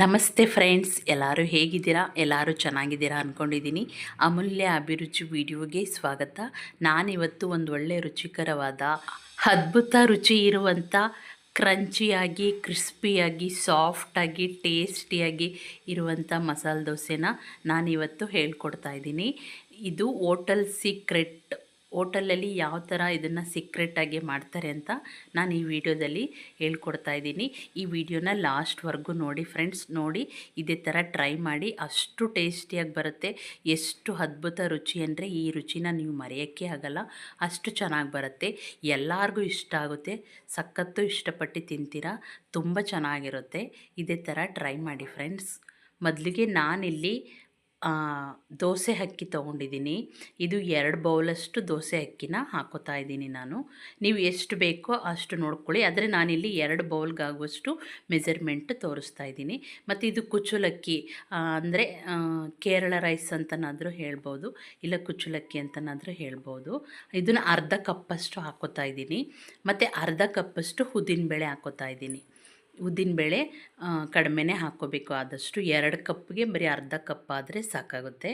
ನಮಸ್ತೆ ಫ್ರೆಂಡ್ಸ್, ಎಲ್ಲರೂ ಹೇಗಿದ್ದೀರಾ? ಎಲ್ಲರೂ ಚೆನ್ನಾಗಿದ್ದೀರಾ ಅಂದ್ಕೊಂಡಿದ್ದೀನಿ ಅಮೂಲ್ಯ ಅಭಿರುಚಿ ವಿಡಿಯೋಗೆ ಸ್ವಾಗತ. ನಾನಿವತ್ತು ಒಂದು ಒಳ್ಳೆಯ ರುಚಿಕರವಾದ, ಅದ್ಭುತ ರುಚಿ ಇರುವಂಥ ಕ್ರಂಚಿಯಾಗಿ, ಕ್ರಿಸ್ಪಿಯಾಗಿ, ಸಾಫ್ಟಾಗಿ, ಟೇಸ್ಟಿಯಾಗಿ ಇರುವಂಥ ಮಸಾಲೆ ದೋಸೆನ ನಾನಿವತ್ತು ಹೇಳ್ಕೊಡ್ತಾ ಇದ್ದೀನಿ. ಇದು ಓಟಲ್ ಸೀಕ್ರೆಟ್ ಹೋಟೆಲಲ್ಲಿ ಯಾವ ಥರ ಇದನ್ನು ಸೀಕ್ರೆಟಾಗಿ ಮಾಡ್ತಾರೆ ಅಂತ ನಾನು ಈ ವಿಡಿಯೋದಲ್ಲಿ ಹೇಳ್ಕೊಡ್ತಾ ಇದ್ದೀನಿ. ಈ ವಿಡಿಯೋನ ಲಾಸ್ಟ್ವರೆಗೂ ನೋಡಿ ಫ್ರೆಂಡ್ಸ್ ನೋಡಿ ಇದೇ ಥರ ಟ್ರೈ ಮಾಡಿ ಅಷ್ಟು ಟೇಸ್ಟಿಯಾಗಿ ಬರುತ್ತೆ. ಎಷ್ಟು ಅದ್ಭುತ ರುಚಿ ಅಂದರೆ ಈ ರುಚಿನ ನೀವು ಮರೆಯೋಕ್ಕೆ ಆಗಲ್ಲ. ಅಷ್ಟು ಚೆನ್ನಾಗಿ ಬರುತ್ತೆ. ಎಲ್ಲರಿಗೂ ಇಷ್ಟ ಆಗುತ್ತೆ. ಸಖತ್ತು ಇಷ್ಟಪಟ್ಟು ತಿಂತೀರಾ? ತುಂಬ ಚೆನ್ನಾಗಿರುತ್ತೆ. ಇದೇ ಥರ ಟ್ರೈ ಮಾಡಿ ಫ್ರೆಂಡ್ಸ್ ಮೊದಲಿಗೆ ನಾನಿಲ್ಲಿ ದೋಸೆ ಅಕ್ಕಿ ತೊಗೊಂಡಿದ್ದೀನಿ. ಇದು ಎರಡು ಬೌಲಷ್ಟು ದೋಸೆ ಅಕ್ಕಿನ ಹಾಕೋತಾ ಇದ್ದೀನಿ ನಾನು. ನೀವು ಎಷ್ಟು ಬೇಕೋ ಅಷ್ಟು ನೋಡ್ಕೊಳ್ಳಿ. ಆದರೆ ನಾನಿಲ್ಲಿ ಎರಡು ಬೌಲ್ಗಾಗುವಷ್ಟು ಮೆಜರ್ಮೆಂಟ್ ತೋರಿಸ್ತಾ ಇದ್ದೀನಿ. ಮತ್ತು ಇದು ಕುಚುಲಕ್ಕಿ ಅಂದರೆ ಕೇರಳ ರೈಸ್ ಅಂತನಾದರೂ ಹೇಳ್ಬೋದು, ಇಲ್ಲ ಕುಚುಲಕ್ಕಿ ಅಂತನಾದರೂ ಹೇಳ್ಬೋದು. ಇದನ್ನು ಅರ್ಧ ಕಪ್ಪಷ್ಟು ಹಾಕೋತಾ ಇದ್ದೀನಿ. ಮತ್ತು ಅರ್ಧ ಕಪ್ಪಷ್ಟು ಉದ್ದಿನಬೇಳೆ ಹಾಕೋತಾ ಇದ್ದೀನಿ. ಉದ್ದಿನಬೇಳೆ ಕಡಿಮೆನೇ ಹಾಕ್ಕೋಬೇಕು. ಆದಷ್ಟು ಎರಡು ಕಪ್ಗೆ ಬರೀ ಅರ್ಧ ಕಪ್ ಆದರೆ ಸಾಕಾಗುತ್ತೆ.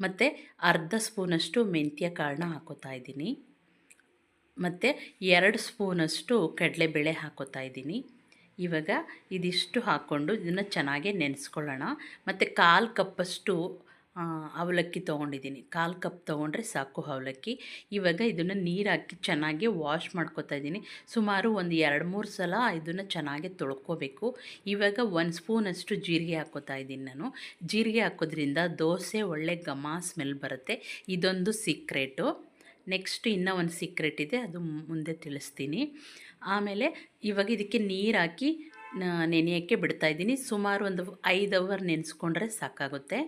ಮತ್ತು ಅರ್ಧ ಸ್ಪೂನಷ್ಟು ಮೆಂತ್ಯ ಕಾಳನ್ನ ಹಾಕೋತಾ ಇದ್ದೀನಿ. ಮತ್ತು ಎರಡು ಸ್ಪೂನಷ್ಟು ಕಡಲೆಬೇಳೆ ಹಾಕೋತಾ ಇದ್ದೀನಿ. ಇವಾಗ ಇದಿಷ್ಟು ಹಾಕ್ಕೊಂಡು ಇದನ್ನು ಚೆನ್ನಾಗಿ ನೆನೆಸ್ಕೊಳ್ಳೋಣ. ಮತ್ತು ಕಾಲು ಕಪ್ಪಷ್ಟು ಅವಲಕ್ಕಿ ತೊಗೊಂಡಿದ್ದೀನಿ. ಕಾಲು ಕಪ್ ತೊಗೊಂಡ್ರೆ ಸಾಕು ಅವಲಕ್ಕಿ. ಇವಾಗ ಇದನ್ನು ನೀರು ಹಾಕಿ ಚೆನ್ನಾಗಿ ವಾಶ್ ಮಾಡ್ಕೊತಾ ಇದ್ದೀನಿ. ಸುಮಾರು ಒಂದು ಎರಡು ಮೂರು ಸಲ ಇದನ್ನು ಚೆನ್ನಾಗಿ ತೊಳ್ಕೊಬೇಕು. ಇವಾಗ ಒಂದು ಸ್ಪೂನಷ್ಟು ಜೀರಿಗೆ ಹಾಕೋತಾ ಇದ್ದೀನಿ ನಾನು. ಜೀರಿಗೆ ಹಾಕೋದ್ರಿಂದ ದೋಸೆ ಒಳ್ಳೆ ಘಮ ಸ್ಮೆಲ್ ಬರುತ್ತೆ. ಇದೊಂದು ಸೀಕ್ರೆಟು ನೆಕ್ಸ್ಟ್ ಇನ್ನೂ ಒಂದು ಸೀಕ್ರೆಟ್ ಇದೆ, ಅದು ಮುಂದೆ ತಿಳಿಸ್ತೀನಿ. ಆಮೇಲೆ ಇವಾಗ ಇದಕ್ಕೆ ನೀರು ಹಾಕಿ ನೆನೆಯೋಕ್ಕೆ ಬಿಡ್ತಾಯಿದ್ದೀನಿ ಸುಮಾರು ಒಂದು ಐದು ಅವರ್ ನೆನೆಸ್ಕೊಂಡ್ರೆ ಸಾಕಾಗುತ್ತೆ.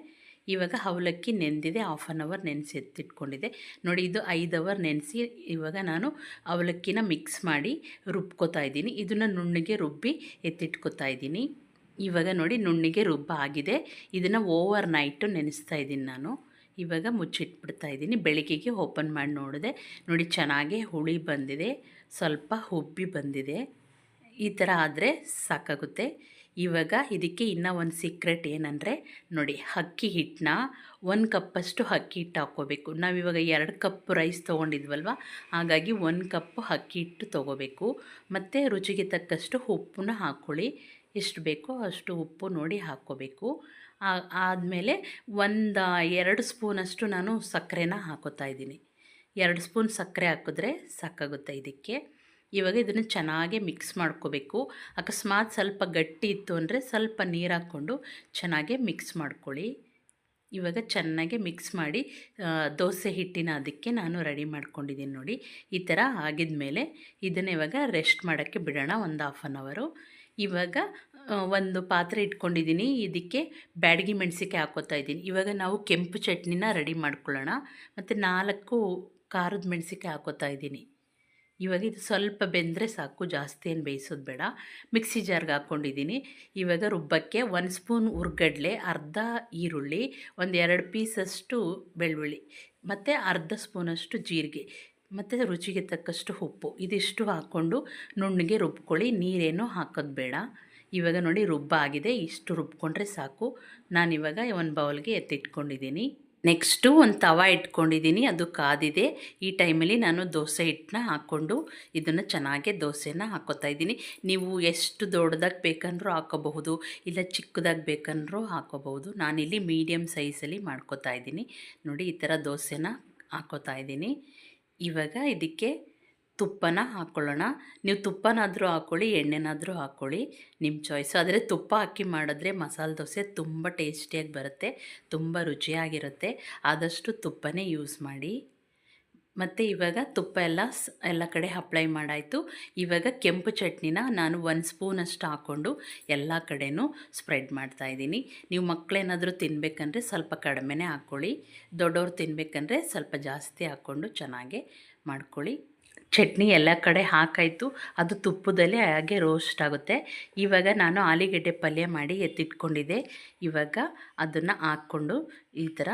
ಇವಾಗ ಅವಲಕ್ಕಿ ನೆಂದಿದೆ ಹಾಫ್ ಆನ್ ಅವರ್ ನೆನೆಸಿ ಎತ್ತಿಟ್ಕೊಂಡಿದೆ. ನೋಡಿ ಇದು ಐದು ಅವರ್ ನೆನೆಸಿ ಇವಾಗ ನಾನು ಅವಲಕ್ಕಿನ ಮಿಕ್ಸ್ ಮಾಡಿ ರುಬ್ಕೋತಾ ಇದ್ದೀನಿ. ಇದನ್ನು ನುಣ್ಣಗೆ ರುಬ್ಬಿ ಎತ್ತಿಟ್ಕೋತಾ ಇದ್ದೀನಿ. ಇವಾಗ ನೋಡಿ ನುಣ್ಣಿಗೆ ರುಬ್ಬ ಆಗಿದೆ. ಇದನ್ನು ಓವರ್ ನೈಟು ನೆನೆಸ್ತಾ ಇದ್ದೀನಿ ನಾನು. ಇವಾಗ ಮುಚ್ಚಿಟ್ಬಿಡ್ತಾ ಇದ್ದೀನಿ. ಬೆಳಗ್ಗೆಗೆ ಓಪನ್ ಮಾಡಿ ನೋಡಿದೆ. ನೋಡಿ ಚೆನ್ನಾಗಿ ಹುಳಿ ಬಂದಿದೆ. ಸ್ವಲ್ಪ ಹುಬ್ಬಿ ಬಂದಿದೆ. ಈ ಥರ ಆದರೆ ಸಾಕಾಗುತ್ತೆ. ಇವಾಗ ಇದಕ್ಕೆ ಇನ್ನೂ ಒಂದು ಸೀಕ್ರೆಟ್ ಏನಂದರೆ, ನೋಡಿ ಅಕ್ಕಿ ಹಿಟ್ಟನ್ನ ಒಂದು ಕಪ್ಪಷ್ಟು ಅಕ್ಕಿ ಹಿಟ್ಟು ಹಾಕ್ಕೋಬೇಕು. ನಾವಿವಾಗ ಎರಡು ಕಪ್ ರೈಸ್ ತೊಗೊಂಡಿದ್ವಲ್ವ? ಹಾಗಾಗಿ ಒಂದು ಕಪ್ಪು ಅಕ್ಕಿ ಹಿಟ್ಟು ತೊಗೋಬೇಕು. ಮತ್ತು ರುಚಿಗೆ ತಕ್ಕಷ್ಟು ಉಪ್ಪನ್ನ ಹಾಕ್ಕೊಳ್ಳಿ ಎಷ್ಟು ಬೇಕೋ ಅಷ್ಟು ಉಪ್ಪು ನೋಡಿ ಹಾಕ್ಕೋಬೇಕು. ಆದಮೇಲೆ ಒಂದು ಎರಡು ಸ್ಪೂನಷ್ಟು ನಾನು ಸಕ್ಕರೆನ ಹಾಕೋತಾ ಇದ್ದೀನಿ. ಎರಡು ಸ್ಪೂನ್ ಸಕ್ಕರೆ ಹಾಕಿದ್ರೆ ಸಾಕಾಗುತ್ತೆ ಇದಕ್ಕೆ. ಇವಾಗ ಇದನ್ನು ಚೆನ್ನಾಗಿ ಮಿಕ್ಸ್ ಮಾಡ್ಕೋಬೇಕು. ಅಕಸ್ಮಾತ್ ಸ್ವಲ್ಪ ಗಟ್ಟಿ ಇತ್ತು ಅಂದರೆ ಸ್ವಲ್ಪ ನೀರು ಹಾಕ್ಕೊಂಡು ಚೆನ್ನಾಗಿ ಮಿಕ್ಸ್ ಮಾಡ್ಕೊಳ್ಳಿ. ಇವಾಗ ಚೆನ್ನಾಗಿ ಮಿಕ್ಸ್ ಮಾಡಿ ದೋಸೆ ಹಿಟ್ಟಿನ ಅದಕ್ಕೆ ನಾನು ರೆಡಿ ಮಾಡ್ಕೊಂಡಿದ್ದೀನಿ ನೋಡಿ. ಈ ಥರ ಆಗಿದ ಮೇಲೆ ಇದನ್ನು ಇವಾಗ ರೆಸ್ಟ್ ಮಾಡೋಕ್ಕೆ ಬಿಡೋಣ ಒಂದು ಹಾಫ್ ಆನ್ ಅವರು ಇವಾಗ ಒಂದು ಪಾತ್ರೆ ಇಟ್ಕೊಂಡಿದ್ದೀನಿ. ಇದಕ್ಕೆ ಬ್ಯಾಡಗಿ ಮೆಣಸಿಕಾಯಿ ಹಾಕೋತಾ ಇದ್ದೀನಿ. ಇವಾಗ ನಾವು ಕೆಂಪು ಚಟ್ನಿನ ರೆಡಿ ಮಾಡ್ಕೊಳ್ಳೋಣ. ಮತ್ತು ನಾಲ್ಕು ಖಾರದ ಮೆಣಸಿಕಾಯಿ ಹಾಕೋತಾ ಇದ್ದೀನಿ. ಇವಾಗ ಇದು ಸ್ವಲ್ಪ ಬೆಂದರೆ ಸಾಕು, ಜಾಸ್ತಿ ಏನು ಬೇಯಿಸೋದು ಬೇಡ. ಮಿಕ್ಸಿ ಜಾರ್ಗೆ ಹಾಕ್ಕೊಂಡಿದ್ದೀನಿ ಇವಾಗ ರುಬ್ಬಕ್ಕೆ ಒಂದು ಸ್ಪೂನ್ ಹುರ್ಗಡ್ಲೆ ಅರ್ಧ ಈರುಳ್ಳಿ, ಒಂದು ಎರಡು ಪೀಸಷ್ಟು ಬೆಳ್ಳುಳ್ಳಿ, ಮತ್ತು ಅರ್ಧ ಸ್ಪೂನಷ್ಟು ಜೀರಿಗೆ, ಮತ್ತು ರುಚಿಗೆ ತಕ್ಕಷ್ಟು ಉಪ್ಪು. ಇದಿಷ್ಟು ಹಾಕ್ಕೊಂಡು ನುಣ್ಣಗೆ ರುಬ್ಕೊಳ್ಳಿ. ನೀರೇನು ಹಾಕೋದು ಬೇಡ. ಇವಾಗ ನೋಡಿ ರುಬ್ಬ ಆಗಿದೆ ಇಷ್ಟು ರುಬ್ಕೊಂಡ್ರೆ ಸಾಕು. ನಾನಿವಾಗ ಒಂದು ಬೌಲ್ಗೆ ಎತ್ತಿಟ್ಕೊಂಡಿದ್ದೀನಿ ನೆಕ್ಸ್ಟು ಒಂದು ತವ ಇಟ್ಕೊಂಡಿದ್ದೀನಿ, ಅದು ಕಾದಿದೆ. ಈ ಟೈಮಲ್ಲಿ ನಾನು ದೋಸೆ ಹಿಟ್ಟನ್ನ ಹಾಕ್ಕೊಂಡು ಇದನ್ನು ಚೆನ್ನಾಗಿ ದೋಸೆನ ಹಾಕೋತಾ ಇದ್ದೀನಿ. ನೀವು ಎಷ್ಟು ದೊಡ್ಡದಾಗಿ ಬೇಕಂದ್ರೂ ಹಾಕೋಬಹುದು, ಇಲ್ಲ ಚಿಕ್ಕದಾಗಿ ಬೇಕಂದ್ರೂ ಹಾಕೋಬಹುದು. ನಾನಿಲ್ಲಿ ಮೀಡಿಯಮ್ ಸೈಜಲ್ಲಿ ಮಾಡ್ಕೋತಾ ಇದ್ದೀನಿ. ನೋಡಿ, ಈ ಥರ ದೋಸೆನ ಹಾಕೋತಾ ಇದ್ದೀನಿ. ಇವಾಗ ಇದಕ್ಕೆ ತುಪ್ಪನ ಹಾಕ್ಕೊಳ್ಳೋಣ ನೀವು ತುಪ್ಪನಾದರೂ ಹಾಕ್ಕೊಳ್ಳಿ ಎಣ್ಣೆನಾದರೂ ಹಾಕ್ಕೊಳ್ಳಿ ನಿಮ್ಮ ಚಾಯ್ಸು ಆದರೆ ತುಪ್ಪ ಹಾಕಿ ಮಾಡಿದ್ರೆ ಮಸಾಲೆ ದೋಸೆ ತುಂಬ ಟೇಸ್ಟಿಯಾಗಿ ಬರುತ್ತೆ, ತುಂಬ ರುಚಿಯಾಗಿರುತ್ತೆ. ಆದಷ್ಟು ತುಪ್ಪನೇ ಯೂಸ್ ಮಾಡಿ. ಮತ್ತು ಇವಾಗ ತುಪ್ಪ ಎಲ್ಲ ಎಲ್ಲ ಕಡೆ ಅಪ್ಲೈ ಮಾಡಾಯಿತು. ಇವಾಗ ಕೆಂಪು ಚಟ್ನಿನ ನಾನು ಒಂದು ಸ್ಪೂನಷ್ಟು ಹಾಕ್ಕೊಂಡು ಎಲ್ಲ ಕಡೆಯೂ ಸ್ಪ್ರೆಡ್ ಮಾಡ್ತಾ ಇದ್ದೀನಿ. ನೀವು ಮಕ್ಕಳೇನಾದರೂ ತಿನ್ನಬೇಕಂದ್ರೆ ಸ್ವಲ್ಪ ಕಡಿಮೆನೇ ಹಾಕ್ಕೊಳ್ಳಿ ದೊಡ್ಡವ್ರು ತಿನ್ನಬೇಕಂದ್ರೆ ಸ್ವಲ್ಪ ಜಾಸ್ತಿ ಹಾಕ್ಕೊಂಡು ಚೆನ್ನಾಗೆ ಮಾಡ್ಕೊಳ್ಳಿ. ಚಟ್ನಿ ಎಲ್ಲ ಕಡೆ ಹಾಕಾಯಿತು. ಅದು ತುಪ್ಪದಲ್ಲಿ ಹಾಗೆ ರೋಸ್ಟ್ ಆಗುತ್ತೆ. ಇವಾಗ ನಾನು ಆಲೂಗೆಡ್ಡೆ ಪಲ್ಯ ಮಾಡಿ ಎತ್ತಿಟ್ಕೊಂಡಿದ್ದೆ. ಇವಾಗ ಅದನ್ನು ಹಾಕ್ಕೊಂಡು ಈ ಥರ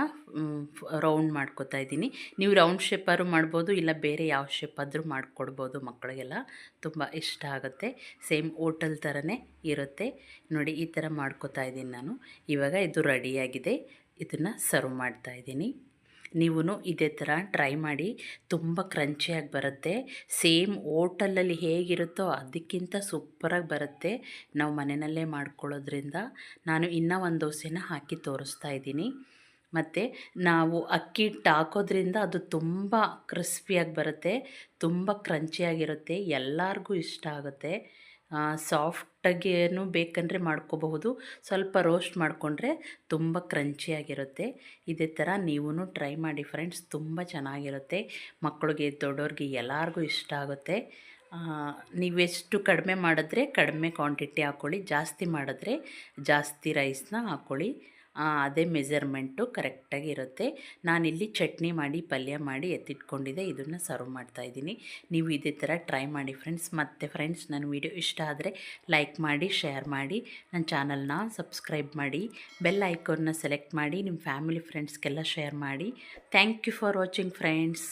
ರೌಂಡ್ ಮಾಡ್ಕೊತಾ ಇದ್ದೀನಿ. ನೀವು ರೌಂಡ್ ಶೇಪಾದ್ರು ಮಾಡ್ಬೋದು, ಇಲ್ಲ ಬೇರೆ ಯಾವ ಶೇಪ್ ಆದರೂ ಮಾಡಿಕೊಡ್ಬೋದು ಮಕ್ಕಳಿಗೆಲ್ಲ ತುಂಬ ಇಷ್ಟ ಆಗುತ್ತೆ. ಸೇಮ್ ಓಟಲ್ ಥರನೇ ಇರುತ್ತೆ. ನೋಡಿ, ಈ ಥರ ಮಾಡ್ಕೊತಾ ಇದ್ದೀನಿ ನಾನು. ಇವಾಗ ಇದು ರೆಡಿಯಾಗಿದೆ ಇದನ್ನು ಸರ್ವ್ ಮಾಡ್ತಾ ಇದ್ದೀನಿ. ನೀವೂ ಇದೇ ಥರ ಟ್ರೈ ಮಾಡಿ, ತುಂಬ ಕ್ರಂಚಿಯಾಗಿ ಬರುತ್ತೆ. ಸೇಮ್ ಓಟಲಲ್ಲಿ ಹೇಗಿರುತ್ತೋ ಅದಕ್ಕಿಂತ ಸೂಪರಾಗಿ ಬರುತ್ತೆ. ನಾವು ಮನೆಯಲ್ಲೇ ಮಾಡ್ಕೊಳ್ಳೋದ್ರಿಂದ ನಾನು ಇನ್ನೂ ಒಂದು ದೋಸೆನ ಹಾಕಿ ತೋರಿಸ್ತಾ ಇದ್ದೀನಿ. ಮತ್ತು ನಾವು ಅಕ್ಕಿ ಹಿಟ್ಟು ಹಾಕೋದ್ರಿಂದ ಅದು ತುಂಬ ಕ್ರಿಸ್ಪಿಯಾಗಿ ಬರುತ್ತೆ, ತುಂಬ ಕ್ರಂಚಿಯಾಗಿರುತ್ತೆ, ಎಲ್ಲರಿಗೂ ಇಷ್ಟ ಆಗುತ್ತೆ. ಸಾಫ್ಟಾಗೇನು ಬೇಕಂದರೆ ಮಾಡ್ಕೋಬಹುದು. ಸ್ವಲ್ಪ ರೋಸ್ಟ್ ಮಾಡಿಕೊಂಡ್ರೆ ತುಂಬ ಕ್ರಂಚಿಯಾಗಿರುತ್ತೆ ಇದೇ ಥರ ನೀವೂ ಟ್ರೈ ಮಾಡಿ ಫ್ರೆಂಡ್ಸ್, ತುಂಬ ಚೆನ್ನಾಗಿರುತ್ತೆ. ಮಕ್ಕಳಿಗೆ ದೊಡ್ಡವ್ರಿಗೆ ಎಲ್ಲರಿಗೂ ಇಷ್ಟ ಆಗುತ್ತೆ. ನೀವೆಷ್ಟು ಕಡಿಮೆ ಮಾಡಿದ್ರೆ ಕಡಿಮೆ ಕ್ವಾಂಟಿಟಿ ಹಾಕ್ಕೊಳ್ಳಿ ಜಾಸ್ತಿ ಮಾಡಿದ್ರೆ ಜಾಸ್ತಿ ರೈಸ್ನ ಹಾಕ್ಕೊಳ್ಳಿ ಅದೇ ಮೆಜರ್ಮೆಂಟು ಕರೆಕ್ಟಾಗಿ ಇರುತ್ತೆ ನಾನಿಲ್ಲಿ ಚಟ್ನಿ ಮಾಡಿ, ಪಲ್ಯ ಮಾಡಿ ಎತ್ತಿಟ್ಕೊಂಡಿದ್ದೆ. ಇದನ್ನು ಸರ್ವ್ ಮಾಡ್ತಾಯಿದ್ದೀನಿ ನೀವು ಇದೇ ಥರ ಟ್ರೈ ಮಾಡಿ ಫ್ರೆಂಡ್ಸ್. ಮತ್ತು ಫ್ರೆಂಡ್ಸ್, ನನ್ನ ವಿಡಿಯೋ ಇಷ್ಟ ಆದರೆ ಲೈಕ್ ಮಾಡಿ, ಶೇರ್ ಮಾಡಿ. ನನ್ನ ಚಾನಲ್ನ ಸಬ್ಸ್ಕ್ರೈಬ್ ಮಾಡಿ. ಬೆಲ್ ಐಕೋನ್ನ ಸೆಲೆಕ್ಟ್ ಮಾಡಿ. ನಿಮ್ಮ ಫ್ಯಾಮಿಲಿ, ಫ್ರೆಂಡ್ಸ್ಗೆಲ್ಲ ಶೇರ್ ಮಾಡಿ. Thank you for watching friends.